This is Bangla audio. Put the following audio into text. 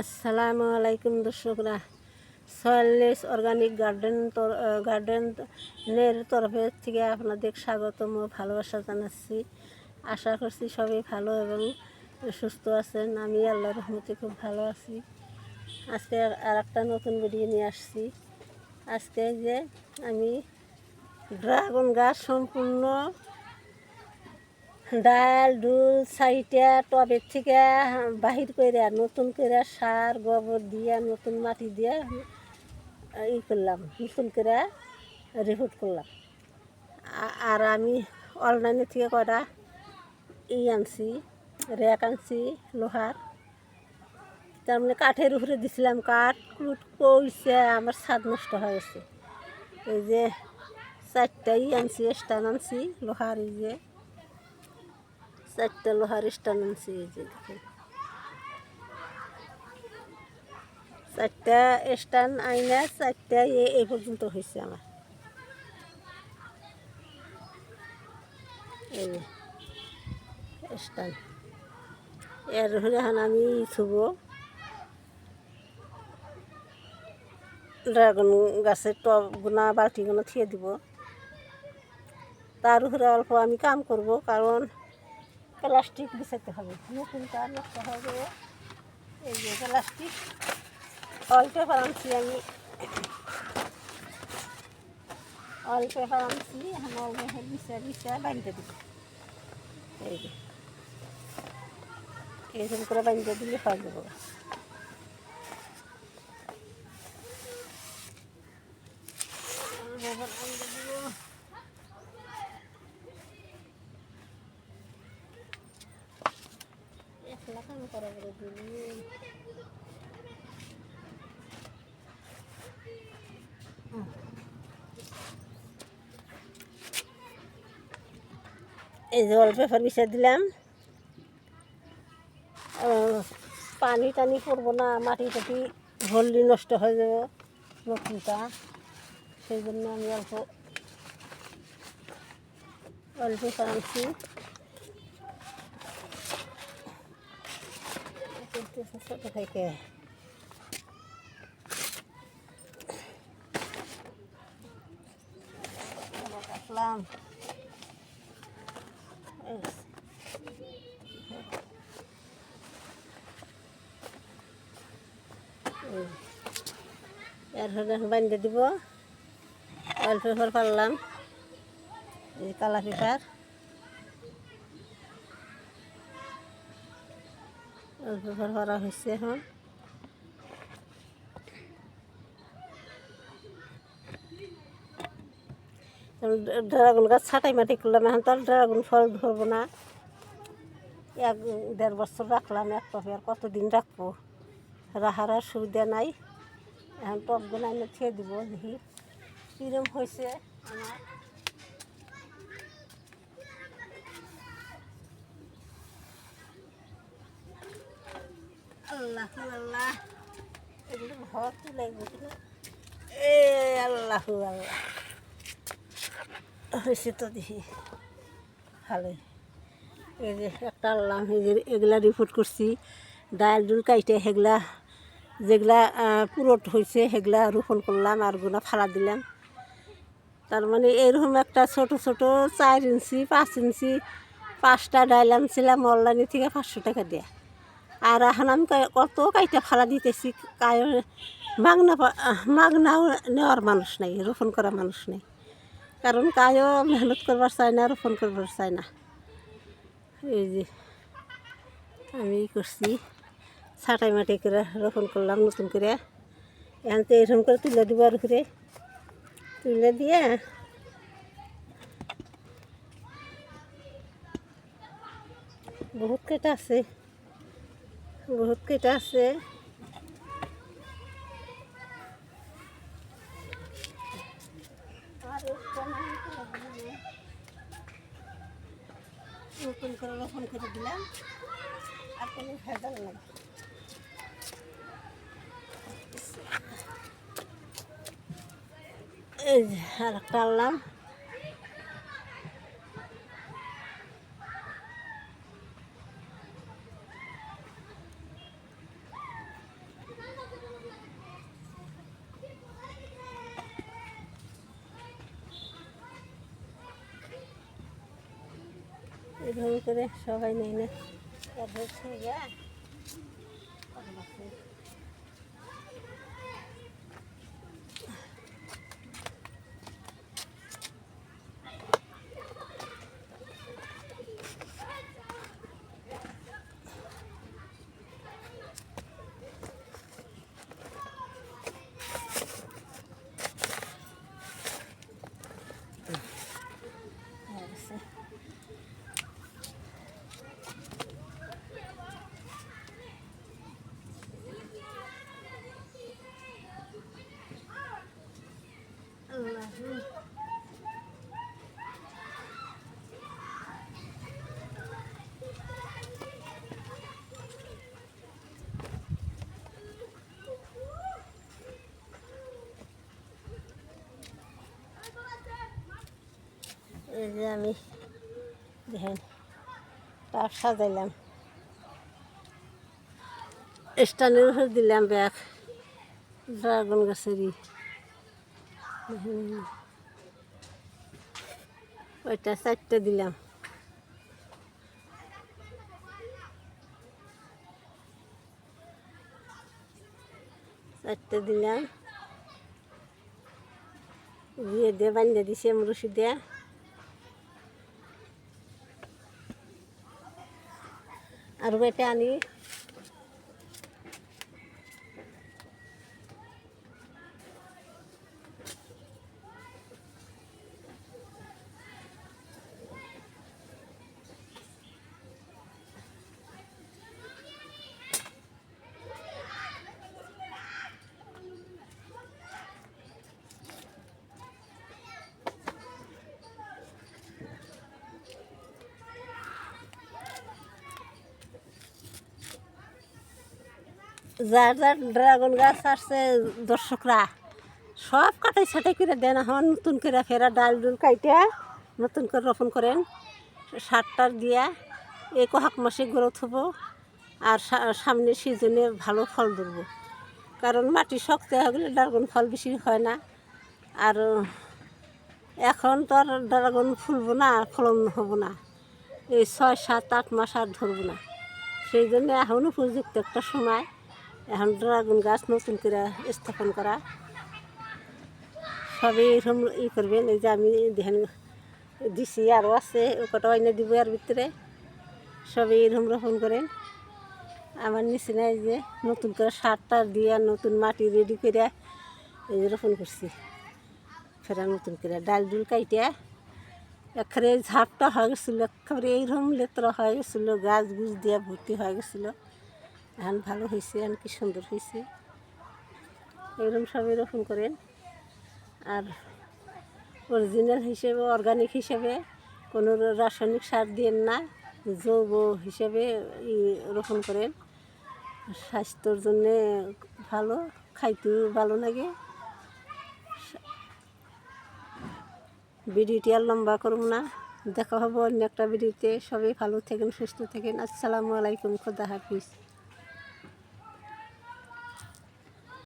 আসসালামু আলাইকুম দর্শকরা। সয়েললেস অর্গানিক গার্ডেন গার্ডেনের তরফে থেকে আপনাদের স্বাগতম ও ভালোবাসা জানাচ্ছি। আশা করছি সবাই ভালো এবং সুস্থ আছেন। আমি আল্লাহ রহমতে খুব ভালো আছি। আজকে আর একটা নতুন ভিডিও নিয়ে আসছি। আজকে যে আমি ড্রাগন গাছ সম্পূর্ণ ডাল ডুল সাইটা টবের থেকে বাহির করে নতুন করে সার, গোবর দিয়ে, নতুন মাটি দিয়ে ই করলাম, নতুন করে রিপোর্ট করলাম। আর আমি অনলাইনে থেকে কটা ই আনছি, র্যাক আনছি, লোহার। তার মানে কাঠের উপরে দিছিলাম, কাঠ কুট কইছে, আমার স্বাদ নষ্ট হয়ে গেছে। এই যে চারটাই আনছি স্টান আনছি, লোহার এই যে। চারটা লোহার স্টান আনছি, এই যে চারটা স্টান আইনা, চারটা এই পর্যন্ত হয়েছে আমার। এই স্টান এর এখন আমি থুব ড্রাগন গাছের টবগুনা বালতিগুলো থিয়ে দিব। তার উপরে অল্প আমি কাম করব, কারণ প্লাস্টিক বিছাতে হবে। নতুনটা নষ্ট হবে। এই যে প্লাস্টিক। অয়েল পেপার আনছি আমি। অয়েল পেপার আনছি। অয়েল পেপার বিছা বিছা বাঁধতে দিব। এই যে। এরকম করে বাঁধতে দিলে হয়ে যাব। এবার একলা কাম করা দিলি এই অল্প পেপার বিছিয়ে দিলাম। পানি টানি পড়ব না, মাটি টাটি ভরলি নষ্ট হয়ে যাবে নতুনটা। সেই জন্য আমি অল্প অল্প পেপার আনছি ছোট থেকে এরপরে বান্ধে দিব অয়েল পেপার পারলাম এই কালা পেপার। পেপার ভরা হয়েছে এখন। ড্রাগন গাছ ছাটাই মাটি করলাম এখন তো আর ড্রাগন ফল ধরবো না। এক দেড় বছর রাখলাম এক টপে আর কতদিন রাখব রাখার আর সুবিধা নাই। এখন টপগুলো এনে ছেড়ে দিব দেখি কিরম হয়েছে আমার আল্লাহ আল্লাহ। আল্লাহ আল্লাহ। হয়েছে তো দেখি। ভালোই। এই যে একটা যে এগুলা রিপোর্ট করছি। ডাল ডুল কাইটে সেগুলা যেগুলা পুরোট হয়েছে সেগুলা রোপণ করলাম আরগুলা ফালা দিলাম। তার মানে এরকম একটা ছোট ছোট চার ইঞ্চি, পাঁচ ইঞ্চি, পাঁচটা ডাইল আনছিলাম, অনলাইনে থেকে পাঁচশো টাকা দিয়ে। আর এখন আমি কত কাইটা ফালা দিতেছি, কায় মাগনা মাগনাও নেওয়ার মানুষ নাই, রোপণ করা মানুষ নেই। কারণ কায়ও মেহনত করবার চায় না, রোপণ করবার চায় না। এই যে আমি করছি, ছাটাই মাটি করে রোপণ করলাম নতুন করে। এখন তো এরকম করে তুলে দিব আর করে তুলে দিয়ে বহুত কেটা আছে। বহুত কেটা আছে। নতুন করে রোপণ করে দিলাম। আর কোনো ভেজাল আর একটা আনলাম। এইরকম করে সবাই নেই না। যে আমি দেখেন টাপ সাজাইলাম। স্ট্যান্ডের উপর দিলাম ব্যাগ, ড্রাগন গাছেরই ওইটা চারটে দিলাম। চারটে দিলাম। দিয়ে দিয়ে বান্ধে দিছি আমি দিয়ে। আর বেটে যার যার ড্রাগন গাছ আসছে, দর্শকরা, সব কাটাই ছাটাই করে দেন। এখন নতুন করে ফেরা ডাল ডুল কাইটা, নতুন করে রোপণ করেন। সার টার দিয়া এই কহাক মাসে গ্রোথ হব আর সা- সামনের সিজনে ভালো ফল ধরবো। কারণ মাটি শক্ত হয়ে গেলে ড্রাগন ফল বেশি হয় না। আর এখন তো আর ড্রাগন ফুলবো না ফলন হব না। এই ছয়, সাত, আট মাস আর ধরবো না। সেই জন্য এখন উপযুক্ত একটা সময় এখন ড্রাগন গাছ নতুন করে স্থাপন করা। সবই এরকম ই করবেন, এই যে আমি ধ্যান দিছি আরও আছে কটা অন্য দিব এর ভিতরে। সবই এরকম রোপণ করেন। আমার নিচে নাই যে নতুন করে সার টার দিয়ে নতুন মাটি রেডি করে এই রোপণ করছি। ফেরা নতুন করে ডাল ডুল কাইটে। একেবারে ঝাপটা হয়ে গেছিল, একেবারে এইরকম লেতরা হয়ে গেছিল, গাছ গুছ দিয়ে ভর্তি হয়ে গেছিল। এখন ভালো হয়েছে এখন কি সুন্দর হয়েছে এরকম সবই রকম করেন আর অরিজিনাল হিসেবে অর্গানিক হিসেবে কোনো রাসায়নিক সার দিয়েন না জৈব হিসেবে রোপণ করেন। স্বাস্থ্যর জন্যে ভালো, খাইতেও ভালো লাগে। ভিডিওটি আর লম্বা করব না। দেখা হবে অন্য একটা ভিডিওতে। সবাই ভালো থাকেন, সুস্থ থাকেন। আসসালামু আলাইকুম, খুদা হাফিজ।